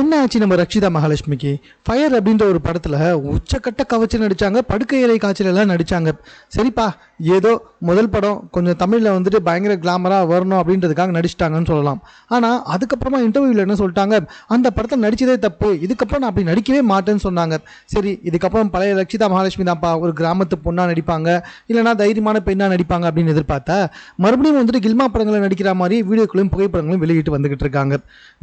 என்ன ஆச்சு நம்ம ரக்ஷிதா மகாலட்சுமிக்கு? ஃபயர் அப்படின்ற ஒரு படத்தில் உச்சக்கட்ட கவச்சு நடித்தாங்க படுக்கை இலை நடித்தாங்க சரிப்பா ஏதோ முதல் படம் கொஞ்சம் தமிழில் வந்துட்டு பயங்கர கிளாமராக வரணும் அப்படின்றதுக்காக நடிச்சிட்டாங்கன்னு சொல்லலாம். ஆனால் அதுக்கப்புறமா இன்டர்வியூவில் என்ன சொல்லிட்டாங்க? அந்த படத்தில் நடித்ததே தப்பு இதுக்கப்புறம் நான் அப்படி நடிக்கவே மாட்டேன்னு சொன்னாங்க. சரி இதுக்கப்புறம் பழைய ரக்ஷிதா மகாலட்சுமி தான்ப்பா ஒரு கிராமத்து பொண்ணாக நடிப்பாங்க இல்லைனா தைரியமான பெண்ணாக நடிப்பாங்க அப்படின்னு எதிர்பார்த்தா மறுபடியும் வந்துட்டு கில்மா படங்களை நடிக்கிற மாதிரி வீடியோக்களையும் புகைப்படங்களும் வெளியிட்டு வந்துக்கிட்டு இருக்காங்க.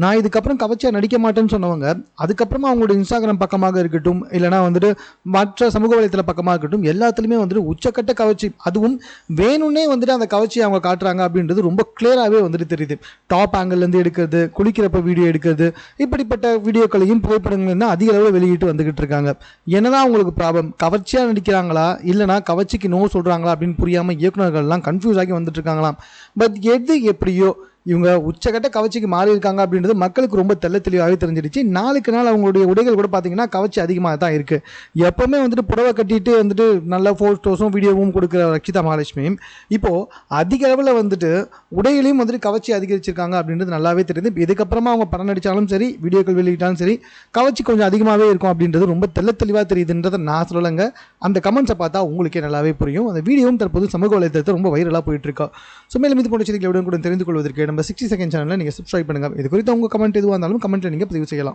நான் இதுக்கப்புறம் கவச்சா நடிக்க மாட்டேன் மாட்டேன்னு சொன்னவங்க அதுக்கப்புறமா அவங்களோட இன்ஸ்டாகிராம் பக்கமாக இருக்கட்டும் இல்லைனா வந்துட்டு மற்ற சமூக வலைத்தள பக்கமாக இருக்கட்டும் எல்லாத்துலேயுமே வந்துட்டு உச்சக்கட்ட கவர்ச்சி. அதுவும் வேணும்னே வந்துட்டு அந்த கவர்ச்சியை அவங்க காட்டுறாங்க அப்படின்றது ரொம்ப கிளியராகவே வந்துட்டு தெரியுது. டாப் ஆங்கிள்லேருந்து எடுக்கிறது குளிக்கிறப்ப வீடியோ எடுக்கிறது இப்படிப்பட்ட வீடியோக்களையும் புகைப்படங்களையும் தான் அதிக அளவில் வெளியிட்டு வந்துக்கிட்டு இருக்காங்க. என்னதான் அவங்களுக்கு ப்ராப்ளம்? கவர்ச்சியாக நடிக்கிறாங்களா? இல்லைனா கவர்ச்சிக்கு நோ சொல்கிறாங்களா அப்படின்னு புரியாமல் இயக்குநர்கள்லாம் கன்ஃபியூஸ் ஆகி வந்துட்டு இருக்காங்களாம். பட் எது எப்படியோ இவங்க உச்சக்கட்ட கவர்ச்சிக்கு மாறி இருக்காங்க அப்படின்றது மக்களுக்கு ரொம்ப தெள்ள தெளிவாகவே தெரிஞ்சிடுச்சு. நாளுக்கு நாள் அவங்களுடைய உடைகள் கூட பார்த்தீங்கன்னா கவர்ச்சி அதிகமாக தான் இருக்குது எப்போவுமே வந்துட்டு புடவை கட்டிட்டு வந்துட்டு நல்ல ஃபோட்டோஸும் வீடியோவும் கொடுக்குற ரக்ஷிதா மகாலட்சுமியும் இப்போது அதிக அளவில் வந்துட்டு உடையிலையும் வந்துட்டு கவர்ச்சி அதிகரிச்சிருக்காங்க அப்படின்றது நல்லாவே தெரியுது. இதுக்கப்புறமா அவங்க படம் நடித்தாலும் சரி வீடியோக்கள் வெளியிட்டாலும் சரி கவர்ச்சி கொஞ்சம் அதிகமாகவே இருக்கும் அப்படின்றது ரொம்ப தெள்ள தெளிவாக தெரியுதுன்றதை நான் சொல்லலைங்க. அந்த கமெண்ட்ஸை பார்த்தா உங்களுக்கே நல்லாவே புரியும். அந்த வீடியோவும் தற்போது சமூக வலைத்தளத்தில் ரொம்ப வைரலாக போயிட்டு இருக்கா. ஸோ மேலும் இது போன்ற செய்திகளை கூட தெரிந்து கொள்வதற்கு நம்ம சிக்ஸ்டி செகண்ட் சேனலில் நீங்கள் சப்ஸ்கிரைப் பண்ணுங்கள் இது குறித்து உங்கள் கமெண்ட் எதுவாக இருந்தாலும் கமெண்ட்டில் நீங்கள் பதிவு செய்யலாம்.